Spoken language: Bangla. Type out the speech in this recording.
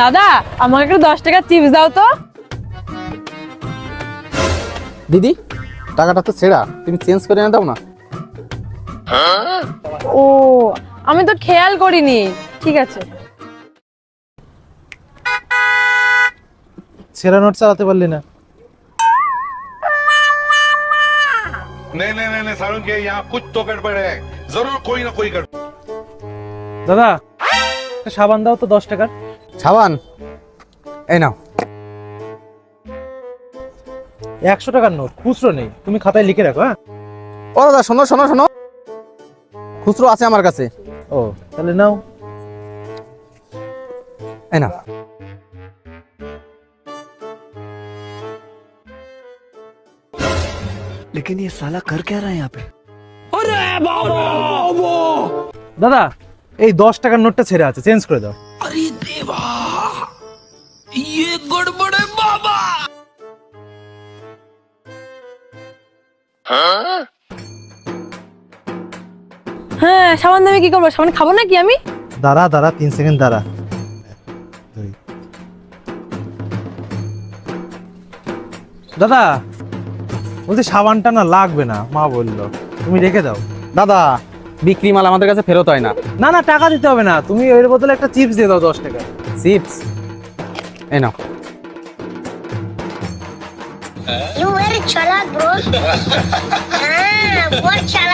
দাদা আমাকে একটু দশ টাকা চিপস দাও তো দিদি টাকাটা তো ছেঁড়া তুমি চেঞ্জ করে এনে দাও না ও আমি তো খেয়াল করিনি ঠিক আছে ছেঁড়া নোট চালাতে পারলি না नहीं नहीं नहीं नहीं सारुण के यहाँ कुछ तो गड़बड़ है जरूर कोई ना कोई गड़बड़ দাদা একটা সাবান দাও তো দশ টাকার সাবান এই নাও একশো টাকার নোট খুচরো নেই তুমি খাতায় লিখে রাখো হ্যাঁ ও দাদা শোনো শোনো শোনো খুচরো আছে আমার কাছে ও তাহলে নাও এই নাও लेकिन ये साला कर क्या रहा है यहाँ पे দাদা এই দশ টাকার নোটটা ছেড়ে আছে চেঞ্জ করে দাও হ্যাঁ সাবান দামে কি করব? সাবান খাব নাকি আমি? দাঁড়া দাঁড়া তিন সেকেন্ড দাঁড়া। দাদা বলছি সাবানটা না লাগবে না মা বলল। তুমি রেখে দাও। দাদা বিক্রি মাল আমাদের কাছে ফেরত হয় না। না না টাকা দিতে হবে না। তুমি এর বদলে একটা চিপস দিয়ে দাও দশ টাকা। চিপস? এই নাও। You bro. ah, what?